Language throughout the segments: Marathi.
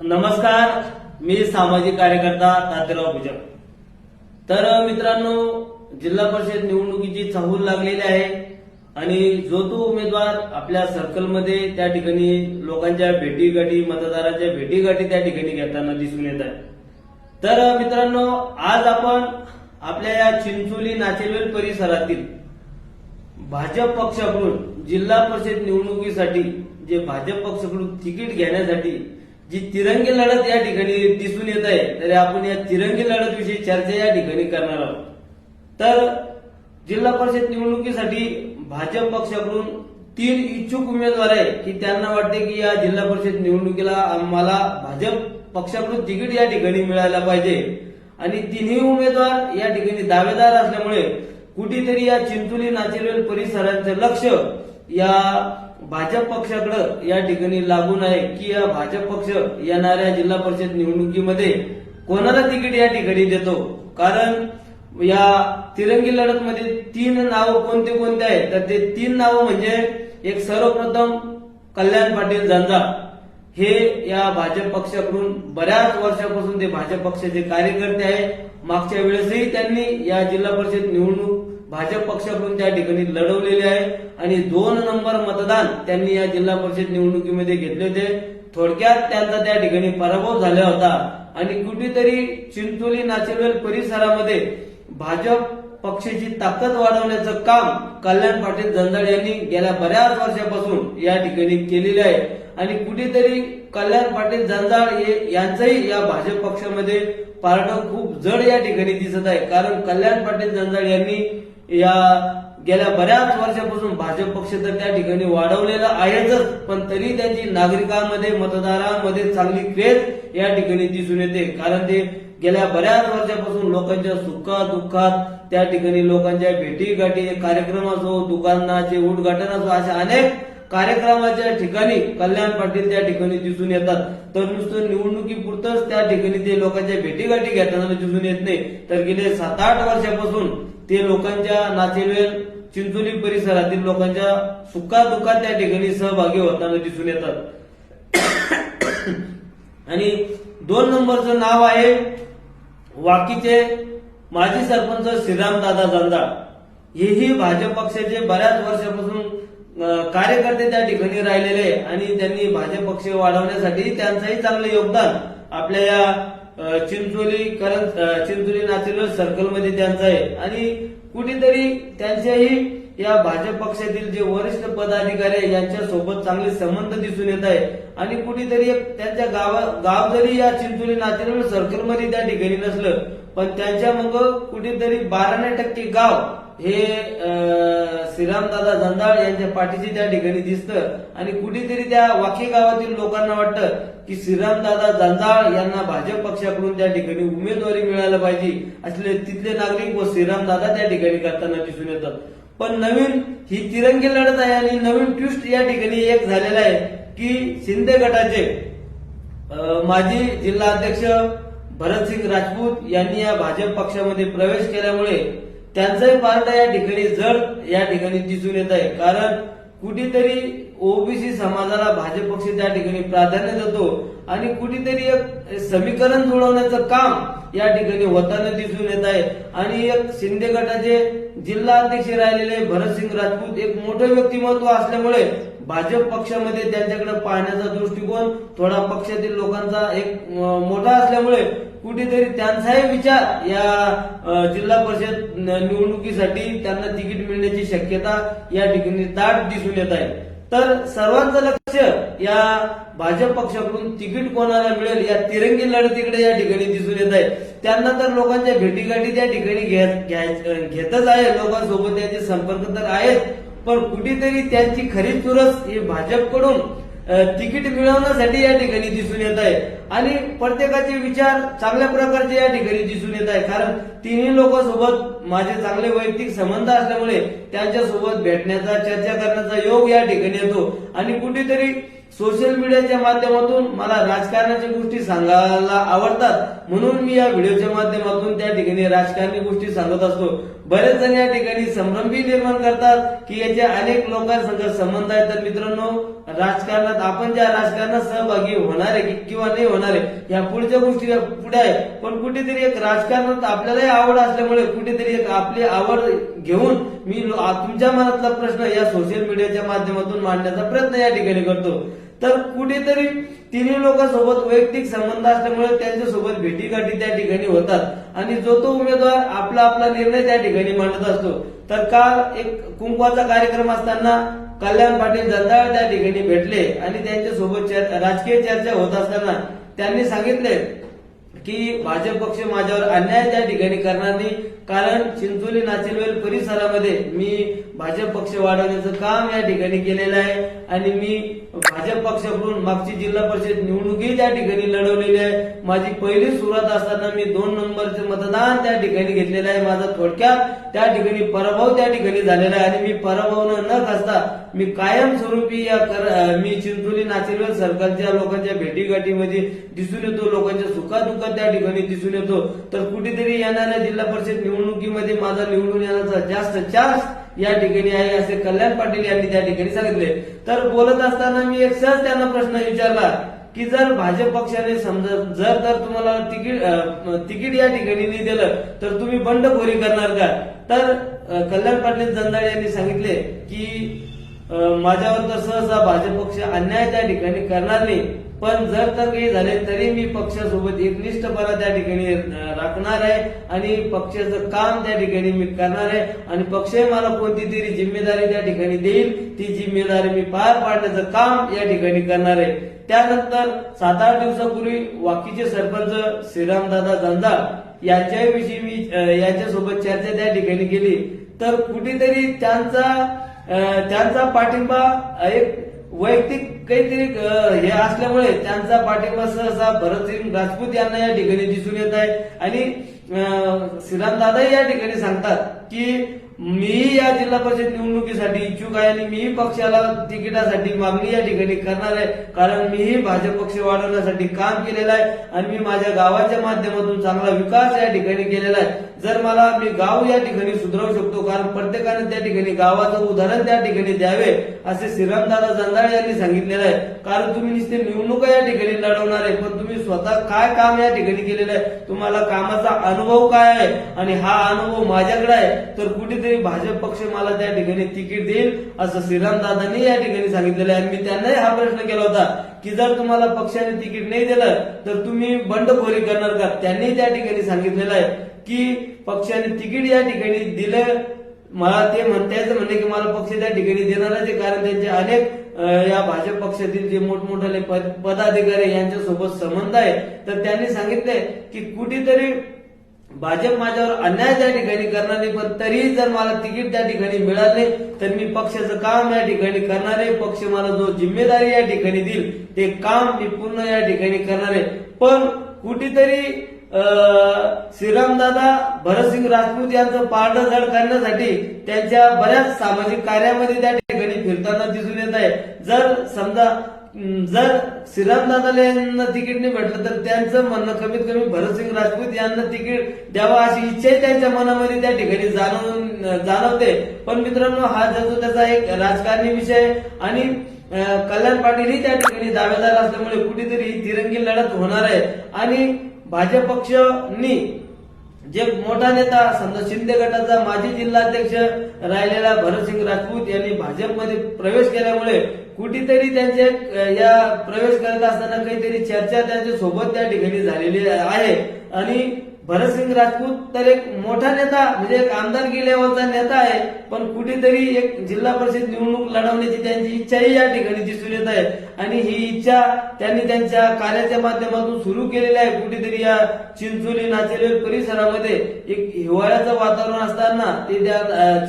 नमस्कार मी सामाजिक कार्यकर्ता तातेराव भुजक तर मित्रांनो जिल्हा परिषद निवडणुकीची चाहूल लागलेली आहे आणि जो तो उमेदवार आपल्या सर्कलमध्ये त्या ठिकाणी लोकांच्या भेटीगाठी मतदारांच्या भेटीगाठी त्या ठिकाणी घेताना दिसून येत आहे. तर मित्रांनो आज आपण आपल्या या चिंचोली नाचेवेल परिसरातील भाजप पक्षाकडून जिल्हा परिषद निवडणुकीसाठी जे भाजप पक्षाकडून तिकीट घेण्यासाठी जी तिरंगी लढत या ठिकाणी दिसून येत आहे तरी आपण या तिरंगी लढत विषयी चर्चा या ठिकाणी करणार आहोत. तर जिल्हा परिषद निवडणुकीसाठी भाजप पक्षाकडून तीन इच्छुक उमेदवार आहे की त्यांना वाटते की या जिल्हा परिषद निवडणुकीला आम्हाला भाजप पक्षाकडून तिकीट या ठिकाणी मिळायला पाहिजे. आणि तिन्ही उमेदवार या ठिकाणी दावेदार असल्यामुळे कुठेतरी या चिंचोली नाचेरवेल परिसरांचं लक्ष या भाजप पक्षाकडे या ठिकाणी लागून आहे की या भाजप पक्ष येणाऱ्या जिल्हा परिषद निवडणुकीमध्ये कोणाला तिकीट या ठिकाणी देतो? कारण या तिरंगी लढत मध्ये तीन नावं कोणते कोणते आहेत? तर ते तीन नावं म्हणजे एक सर्वप्रथम कल्याण पाटील जांजा हे या भाजप पक्षाकडून बऱ्याच वर्षापासून ते भाजप पक्षाचे कार्यकर्ते आहे मागच्या वेळेसही त्यांनी या जिल्हा परिषद निवडणूक भाजप पक्षाकडून त्या ठिकाणी लढवलेले आहे आणि दोन नंबर मतदान त्यांनी या जिल्हा परिषद निवडणुकीमध्ये घेतले होते. थोडक्यात त्यांचा त्या ठिकाणी पराभव झाला होता. आणि कुठेतरी चिंचोली नाचेवेल परिसरामध्ये भाजप पक्षाची ताकद वाढवण्याचं काम कल्याण पाटील जंजाड यांनी गेल्या बऱ्याच वर्षापासून या ठिकाणी केलेले आहे. आणि कुठेतरी कल्याण पाटील जंजाड हे यांचंही या भाजप पक्षामध्ये पार्ट खूप जड या ठिकाणी दिसत आहे. कारण कल्याण पाटील जंजाड यांनी या गेल्या बऱ्याच वर्षापासून भाजप पक्ष तर त्या ठिकाणी वाढवलेला आहेच पण तरी त्यांची नागरिकांमध्ये मतदारांमध्ये चांगली क्रेज या ठिकाणी दिसून येते. कारण ते गेल्या बऱ्याच वर्षापासून लोकांच्या सुखात दुःखात त्या ठिकाणी लोकांच्या भेटी गाठी कार्यक्रम असो दुकानाचे उद्घाटन असो अशा अनेक कार्यक्रमाच्या ठिकाणी कल्याण पाटील त्या ठिकाणी दिसून येतात. तर नुसतं निवडणुकीपुरतच त्या ठिकाणी ते लोकांच्या भेटीगाठी घेताना दिसून येत नाही. तर गेले सात आठ वर्षापासून ते लोकांच्या नाचेवेल चिंचोली परिसरातील लोकांच्या सुखा दुःखात त्या ठिकाणी सहभागी होताना दिसून येतात. आणि दोन नंबरचं नाव आहे वाकीचे माजी सरपंच श्रीराम दादा जंजाळ हेही भाजप पक्षाचे बऱ्याच वर्षापासून कार्यकर्ते त्या ठिकाणी राहिलेले आहे आणि त्यांनी भाजप पक्ष वाढवण्यासाठी त्यांचंही चांगलं योगदान आपल्या या चिंचोली करंज चिंचोली नाचेल सर्कलमध्ये त्यांचं आहे. आणि कुठेतरी त्यांच्याही या भाजप पक्षातील जे वरिष्ठ पदाधिकारी आहे यांच्या सोबत चांगले संबंध दिसून येत आहे आणि कुठेतरी त्यांच्या गावा गाव जरी या चिंचोली नाचेल सर्कलमध्ये त्या ठिकाणी नसलं पण त्यांच्या मग कुठेतरी बाराने टक्के गाव हे श्रीरामदादा जंजाळ यांच्या पाठीशी त्या ठिकाणी दिसतं. आणि कुठेतरी त्या वाकी गावातील लोकांना वाटतं की श्रीरामदादा जंजाळ यांना भाजप पक्षाकडून त्या ठिकाणी उमेदवारी मिळायला पाहिजे असले तिथले नागरिक व श्रीरामदादा त्या ठिकाणी करताना दिसून येतात. पण नवीन ही तिरंगी लढत आहे आणि नवीन ट्विस्ट या ठिकाणी एक झालेला आहे की शिंदे गटाचे माजी जिल्हा अध्यक्ष भरतसिंग राजपूत यांनी या भाजप पक्षामध्ये प्रवेश केल्यामुळे त्यांचाही पार्ट या ठिकाणी जड या ठिकाणी दिसून येत आहे. कारण कुठेतरी ओबीसी समाजाला भाजप पक्ष त्या ठिकाणी प्राधान्य देतो आणि कुठेतरी एक समीकरण जुळवण्याचं काम या ठिकाणी होताना दिसून येत आहे. आणि एक शिंदे गटाचे जिल्हा अध्यक्ष राहिलेले भरतसिंग राजपूत एक मोठं व्यक्तिमत्व असल्यामुळे भाजप पक्षामध्ये त्यांच्याकडे पाहण्याचा दृष्टिकोन थोडा पक्षातील लोकांचा एक मोठा असल्यामुळे कुठेतरी त्यांचाही विचार या जिल्हा परिषद निवडणुकीसाठी त्यांना तिकीट मिळण्याची शक्यता या ठिकाणी दाट दिसून येत आहे. तर सर्वांचं लक्ष या भाजप पक्षाकडून तिकीट कोणाला मिळेल या तिरंगी लढतीकडे या ठिकाणी दिसून येत आहे. त्यांना तर लोकांच्या भेटीगाठी त्या ठिकाणी घेतच आहे. लोकांसोबत त्यांचे संपर्क तर आहेत पण कुठेतरी त्यांची खरी चुरस ही भाजपकडून तिकीट मिळवण्यासाठी या ठिकाणी दिसून येत आहे. आणि प्रत्येकाचे विचार चांगल्या प्रकारचे या ठिकाणी दिसून येत आहे. कारण तिन्ही लोकांसोबत माझे चांगले वैयक्तिक संबंध असल्यामुळे त्यांच्यासोबत भेटण्याचा चर्चा करण्याचा योग या ठिकाणी येतो. आणि कुठेतरी सोशल मीडियाच्या माध्यमातून मला राजकारणाच्या गोष्टी सांगायला आवडतात. म्हणून मी या व्हिडिओच्या माध्यमातून त्या ठिकाणी राजकारणी गोष्टी सांगत असतो. बरेच जण या ठिकाणी संभ्रमही निर्माण करतात की याचे अनेक लोकांसंग संबंध आहेत. तर मित्रांनो राजकारणात आपण ज्या राजकारणात सहभागी होणार आहे किंवा नाही होणार आहे या पुढच्या गोष्टी पुढे आहे. पण कुठेतरी एक राजकारणात आपल्यालाही आवड असल्यामुळे कुठेतरी एक आपली आवड घेऊन मी तुमच्या मनातला प्रश्न या सोशल मीडियाच्या माध्यमातून मांडण्याचा प्रयत्न या ठिकाणी करतो. तर कुठेतरी तिन्ही लोकांसोबत वैयक्तिक संबंध असल्यामुळे त्यांच्यासोबत भेटीगाठी त्या ठिकाणी होतात. आणि जो तो उमेदवार आपला आपला निर्णय त्या ठिकाणी मांडत असतो. तर काल एक कुंकवाचा कार्यक्रम असताना कल्याण पाटील जंदाळ त्या ठिकाणी भेटले आणि त्यांच्यासोबत राजकीय चर्चा होत असताना त्यांनी सांगितले की भाजप पक्ष माझ्यावर अन्याय त्या ठिकाणी करणार नाही. कारण चिंचोली नाचिलवेल परिसरामध्ये मी भाजप पक्ष वाढवण्याचं काम या ठिकाणी केलेलं आहे. आणि मी भाजप पक्षाकडून मागची जिल्हा परिषद निवडणुकी त्या ठिकाणी लढवलेली आहे. माझी पहिली सुरुवात असताना मी दोन नंबरचे मतदान त्या ठिकाणी घेतलेलं आहे. माझा थोडक्यात त्या ठिकाणी पराभव त्या ठिकाणी झालेला आहे. आणि मी पराभव न खसता मी कायमस्वरूपी या कर- मी चिंचोली नाचिलवेल सरकारच्या लोकांच्या भेटीगाठीमध्ये दिसून येतो. लोकांच्या सुखादुखात त्या ठिकाणी दिसून येतो. तर कुठेतरी येणाऱ्या जिल्हा परिषद निवडणुकीमध्ये माझा निवडून येण्याचा जास्त चान्स या ठिकाणी आहे असे कल्याण पाटील यांनी त्या ठिकाणी सांगितले. तर बोलत असताना मी एक सहज त्यांना प्रश्न विचारला की जर भाजप पक्षाने समजा जर तर तुम्हाला तिकीट तिकीट या ठिकाणी नाही दिलं तर तुम्ही बंडखोरी करणार का? तर कल्याण पाटील जंजाळ यांनी सांगितले की माझ्यावर तर सहसा भाजप पक्ष अन्याय त्या ठिकाणी करणार नाही. पण जर तर काही झाले तरी मी पक्षासोबत एकनिष्ठपणा त्या ठिकाणी राखणार आहे आणि पक्षाचं काम त्या ठिकाणी मी करणार आहे आणि पक्षही मला कोणती तरी जिम्मेदारी त्या ठिकाणी देईल. ती जिम्मेदारी मी पार पाडण्याचं काम या ठिकाणी करणार आहे. त्यानंतर सात आठ दिवसापूर्वी वाकीचे सरपंच श्रीरामदादा जंजाळ यांच्याविषयी मी याच्यासोबत यांच्यासोबत चर्चा त्या ठिकाणी केली. तर कुठेतरी त्यांचा त्यांचा पाठिंबा एक वैयक्तिक काहीतरी हे असल्यामुळे त्यांचा पाठिंबा सहसा भरतसिंग राजपूत यांना या ठिकाणी दिसून येत आहे. आणि श्रीराम दादा या ठिकाणी सांगतात. की मी या जिल्हा परिषद निवडणुकीसाठी इच्छुक आहे आणि मीही पक्षाला तिकिटासाठी मागणी या ठिकाणी करणार आहे. कारण मीही भाजप पक्ष वाढवण्यासाठी काम केलेलं आहे आणि मी माझ्या गावाच्या माध्यमातून चांगला विकास या ठिकाणी केलेला आहे. जर मला मी गाव या ठिकाणी सुधारू शकतो कारण प्रत्येकाने त्या ठिकाणी गावाचं उदाहरण त्या ठिकाणी द्यावे असे श्रीरामदादा जंजाळ यांनी सांगितलेलं आहे. कारण तुम्ही नुसते निवडणुका या ठिकाणी लढवणार आहे पण तुम्ही स्वतः काय काम या ठिकाणी केलेलं आहे? तुम्हाला कामाचा अनुभव काय आहे? आणि हा अनुभव माझ्याकडे आहे. तर कुठेतरी भाजप पक्ष मला त्या ठिकाणी तिकीट देईल असं श्रीरामदादांनी या ठिकाणी सांगितलेलं आहे. मी त्यांनाही हा प्रश्न केला होता की जर तुम्हाला पक्षाने तिकीट नाही दिलं तर तुम्ही बंडखोरी करणार का? त्यांनी त्या ठिकाणी सांगितलेलं आहे की पक्षाने तिकीट या ठिकाणी दिलं. मला ते म्हणतायचं म्हणणे की मला पक्ष त्या ठिकाणी देणारच आहे कारण त्यांचे अनेक या भाजप पक्षातील जे मोठमोठाले पद- पदाधिकारी यांच्यासोबत संबंध आहे. तर त्यांनी सांगितले की कुठेतरी भाजप माझ्यावर अन्याय त्या ठिकाणी करणार नाही पण तरीही जर मला तिकीट त्या ठिकाणी मिळाले तर मी पक्षाचं काम या ठिकाणी करणार आहे. पक्ष मला जो जिम्मेदारी या ठिकाणी देईल ते काम मी पूर्ण या ठिकाणी करणार आहे. पण कुठेतरी श्रीरामदादा भरतसिंग राजपूत यांचं पारडं झाड करण्यासाठी त्यांच्या बऱ्याच सामाजिक कार्यामध्ये त्या ठिकाणी फिरताना दिसून येत आहे. जर समजा जर श्रीरामदादाला यांना तिकीट नाही भेटलं तर त्यांचं म्हणणं कमीत कमी भरतसिंग राजपूत यांना तिकीट द्यावा अशी इच्छाही त्यांच्या मनामध्ये त्या ठिकाणी जाणवून जाणवते. पण मित्रांनो हा जो त्याचा एक राजकारणी विषय आहे आणि कल्याण कल्याण पाटीलही त्या ठिकाणी दावेदार असल्यामुळे कुठेतरी ही तिरंगी लढत होणार आहे. आणि भाजप पक्षनी जे मोठा नेता समजा शिंदे गटाचा माजी जिल्हाध्यक्ष राहिलेला भरतसिंग राजपूत यांनी भाजपमध्ये प्रवेश केल्यामुळे कुठेतरी त्यांचे या प्रवेश करत असताना काहीतरी चर्चा त्यांच्यासोबत त्या ठिकाणी झालेली आहे. आणि भरतसिंग राजपूत तर एक मोठा नेता म्हणजे एक आमदारकी लेवलचा नेता आहे पण कुठेतरी एक जिल्हा परिषद निवडणूक लढवण्याची त्यांची इच्छाही या ठिकाणी दिसून येत आहे. आणि ही इच्छा त्यांनी त्यांच्या कार्याच्या माध्यमातून सुरू केलेली आहे. कुठेतरी या चिंचोली नाचेलवेल परिसरामध्ये एक हिवाळ्याचं वातावरण असताना ते त्या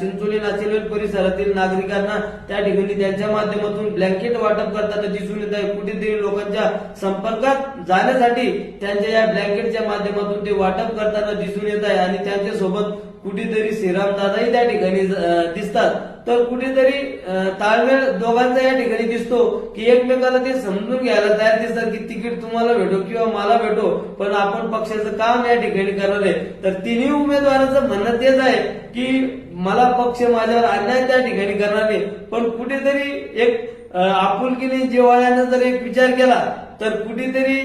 चिंचोली नाचेलवेल परिसरातील नागरिकांना त्या ठिकाणी त्यांच्या माध्यमातून ब्लँकेट वाटप करताना दिसून येत आहे. कुठेतरी लोकांच्या संपर्कात जाण्यासाठी त्यांच्या या ब्लँकेटच्या माध्यमातून ते वाटप करताना दिसून येत आहे. आणि त्यांच्यासोबत कुठेतरी श्रीरामदादाही त्या ठिकाणी दिसतात. तर कुठेतरी ताळमेळ दोघांचा या ठिकाणी दिसतो की एकमेकाला ते समजून घ्यायला तयार दिसतात की तिकीट तुम्हाला भेटो किंवा मला भेटो पण आपण पक्षाचं काम या ठिकाणी करणार आहे. तर तिन्ही उमेदवारांचं म्हणणं तेच आहे की मला पक्ष माझ्यावर अन्याय त्या ठिकाणी करणार नाही. पण कुठेतरी एक आपुलकीने जिव्हाळ्यानं जर एक विचार केला तर कुठेतरी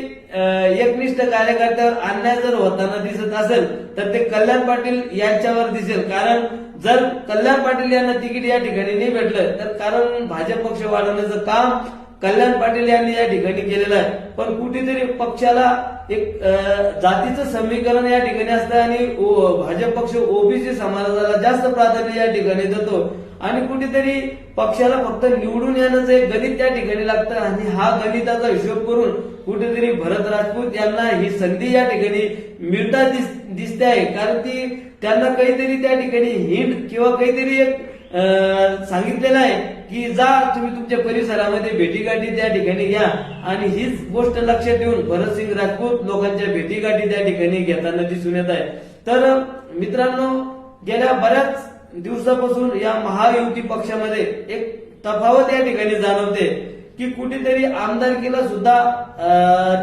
एकनिष्ठ कार्यकर्त्यावर अन्याय जर होताना दिसत असेल तर ते कल्याण पाटील यांच्यावर दिसेल. कारण जर कल्याण पाटील यांना तिकीट या ठिकाणी नाही भेटलं तर कारण भाजप पक्ष वाढवण्याचं काम कल्याण पाटील यांनी या ठिकाणी केलेलं आहे. पण कुठेतरी पक्षाला एक जातीचं समीकरण या ठिकाणी असतं आणि भाजप पक्ष ओबीसी समाजाला जास्त प्राधान्य या ठिकाणी देतो. आणि कुठेतरी पक्षाला फक्त निवडून येण्याचं एक गणित त्या ठिकाणी लागतं आणि हा गणिताचा हिशोब करून कुठेतरी भरत राजपूत यांना ही संधी या ठिकाणी मिळता दिस- दिसते आहे. कारण ती त्यांना काहीतरी त्या ठिकाणी हिंट किंवा काहीतरी एक सांगितलेलं आहे की जा तुम्ही तुमच्या परिसरामध्ये भेटीगाठी त्या ठिकाणी घ्या. आणि हीच गोष्ट लक्षात ठेवून भरतसिंग राजपूत लोकांच्या भेटीगाठी त्या ठिकाणी घेताना दिसून येत आहे. तर मित्रांनो गेल्या बऱ्याच दिवसापासून या महायुती पक्षामध्ये एक तफावत या ठिकाणी जाणवते की कुठेतरी आमदारकीला सुद्धा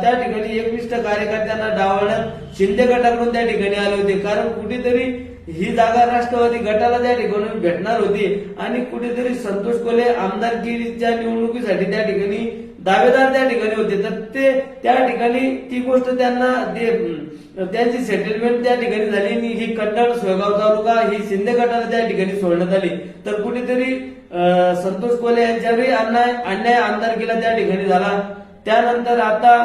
त्या ठिकाणी एकनिष्ठ कार्यकर्त्यांना डावलण्यात शिंदे गटाकडून त्या ठिकाणी आले होते. कारण कुठेतरी ही जागा राष्ट्रवादी गटाला त्या ठिकाणी भेटणार होती आणि कुठेतरी संतोष कोले आमदारकीच्या निवडणुकीसाठी त्या ठिकाणी दावेदार त्या ठिकाणी होते. तर ते त्या ठिकाणी ती गोष्ट त्यांना त्यांची सेटलमेंट त्या ठिकाणी झाली आणि ही कन्नड सोयगाव तालुका ही शिंदे गटाला त्या ठिकाणी सोडण्यात आली. तर कुठेतरी संतोष कोले यांच्यावरही अन्याय अन्याय आमदारकीला त्या ठिकाणी झाला. त्यानंतर आता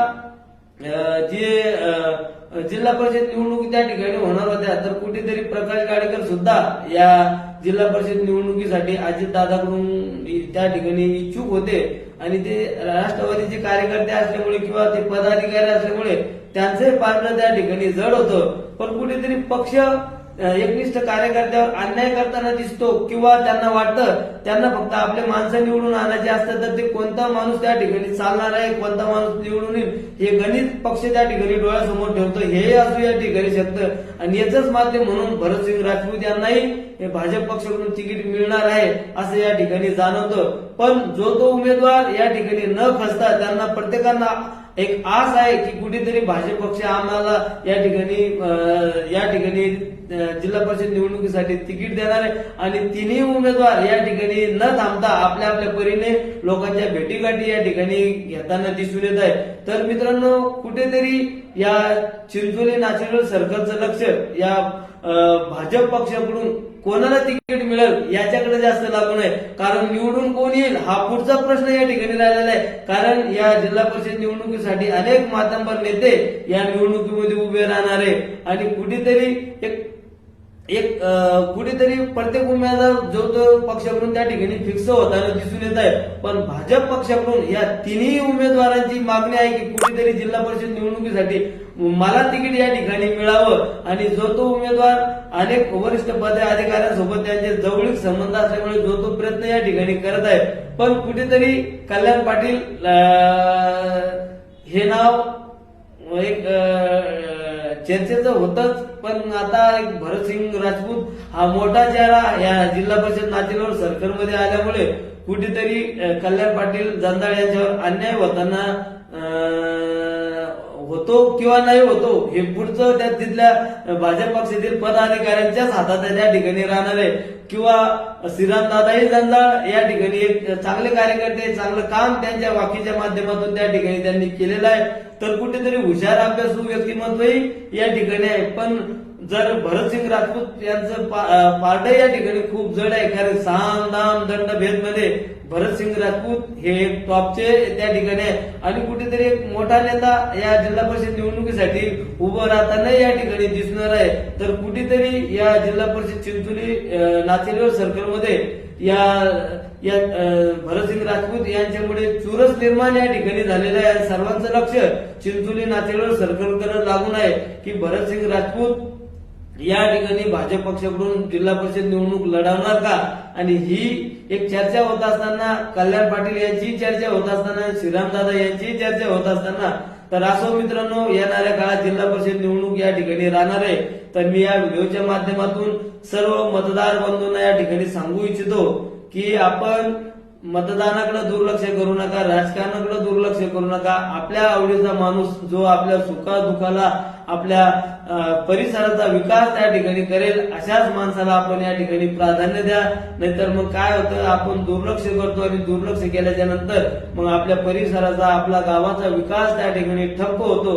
जे जिल्हा परिषद निवडणुकी त्या ठिकाणी होणार होत्या तर कुठेतरी प्रकाश गाडेकर सुद्धा या जिल्हा परिषद निवडणुकीसाठी अजितदादाकडून त्या ठिकाणी इच्छुक होते. आणि ते राष्ट्रवादीचे कार्यकर्ते असल्यामुळे किंवा ते पदाधिकारी असल्यामुळे त्यांचंही पारणं त्या ठिकाणी जड होतं. पण कुठेतरी पक्ष एकनिष्ठ कार्यकर्त्यावर अन्याय करताना दिसतो किंवा त्यांना वाटतं त्यांना फक्त आपले माणसं निवडून आणायचे असतात तर ते कोणता माणूस त्या ठिकाणी चालणार आहे कोणता माणूस निवडून येईल हे गणित पक्ष त्या ठिकाणी डोळ्यासमोर ठेवतो. हे असू या ठिकाणी शकतं आणि याचंच माध्यम म्हणून भरतसिंग राजपूत यांनाही हे भाजप पक्षाकडून तिकीट मिळणार आहे असं या ठिकाणी जाणवतं. पण जो तो उमेदवार या ठिकाणी न खचता त्यांना प्रत्येकांना एक आस आहे की कुठेतरी भाजप पक्ष आम्हाला या ठिकाणी या ठिकाणी जिल्हा परिषद निवडणुकीसाठी तिकीट देणार आहे. आणि तिन्ही उमेदवार या ठिकाणी न थांबता आपल्या आपल्या परीने लोकांच्या भेटीगाठी या ठिकाणी घेताना दिसून येत आहे. तर मित्रांनो कुठेतरी या चिंचोली नॅचरल सर्कलचं लक्ष या भाजप पक्षाकडून कोणाला तिकीट मिळेल याच्याकडे जास्त लागू नये. कारण निवडून कोण येईल हा पुढचा प्रश्न या ठिकाणी राहिलेला आहे. कारण या जिल्हा परिषद निवडणुकीसाठी अनेक मातंबर नेते या निवडणुकीमध्ये उभे राहणार. आहे आणि कुठेतरी एक एक कुठेतरी प्रत्येक उमेदवार जो तो पक्षाकडून त्या ठिकाणी फिक्स होताना दिसून येत आहे. पण भाजप पक्षाकडून या तिन्ही उमेदवारांची मागणी आहे की कुठेतरी जिल्हा परिषद निवडणुकीसाठी मला तिकीट या ठिकाणी मिळावं. आणि जो तो उमेदवार अनेक वरिष्ठ पद अधिकाऱ्यांसोबत त्यांचे जवळीक संबंध असल्यामुळे जो तो प्रयत्न या ठिकाणी करत आहे. पण कुठेतरी कल्याण पाटील हे नाव एक चर्चेचं होतंच. पण आता एक भरतसिंग राजपूत हा मोठा चेहरा या जिल्हा परिषद नाचेगाव सरकारमध्ये आल्यामुळे कुठेतरी कल्याण पाटील जंदाळ यांच्यावर अन्याय होताना होतो किंवा नाही होतो हे पुढचं त्या तिथल्या भाजप पक्षातील पदाधिकाऱ्यांच्याच हातात त्या ठिकाणी राहणार आहे. किंवा श्रीराम दादाही जंजाळ या ठिकाणी एक चांगले कार्यकर्ते चांगलं काम त्यांच्या वाकीच्या माध्यमातून त्या ठिकाणी त्यांनी केलेलं आहे. तर कुठेतरी हुशार अभ्यासू व्यक्तिमत्वही या ठिकाणी आहे. पण जर भरतसिंग राजपूत यांचं पा- पारड या ठिकाणी खूप जड आहे कारण साम दाम दंड भेदमध्ये भरतसिंग राजपूत हे एक टॉपचे त्या ठिकाणी आहे. आणि कुठेतरी एक मोठा नेता या जिल्हा परिषद निवडणुकीसाठी उभं राहताना या ठिकाणी दिसणार आहे. तर कुठेतरी या जिल्हा परिषद चिंचोली अं, नाचेगाव सर्कलमध्ये या या भरतसिंग राजपूत यांच्यामुळे चुरस निर्माण या ठिकाणी झालेलं आहे. सर्वांचं लक्ष चिंचोली नाचेगाव सर्कलकडे लागून आहे की भरतसिंग राजपूत या ठिकाणी भाजप पक्षाकडून जिल्हा परिषद निवडणूक लढवणार का? आणि ही एक चर्चा होत असताना कल्याण पाटील यांची चर्चा होत असताना श्रीरामदादा यांची चर्चा होत असताना तर असो मित्रांनो येणाऱ्या काळात जिल्हा परिषद निवडणूक या ठिकाणी राहणार आहे. तर मी या व्हिडिओच्या माध्यमातून सर्व मतदार बंधूंना या ठिकाणी सांगू इच्छितो की आपण मतदानाकडे दुर्लक्ष करू नका राजकारणाकडे दुर्लक्ष करू नका. आपल्या आवडीचा माणूस जो आपल्या सुखा दुखाला आपल्या परिसराचा विकास त्या ठिकाणी करेल अशाच माणसाला आपण या ठिकाणी प्राधान्य द्या. नाहीतर मग काय होतं? आपण दुर्लक्ष करतो आणि दुर्लक्ष केल्याच्यानंतर मग आपल्या परिसराचा आपला गावाचा विकास त्या ठिकाणी ठप्प होतो.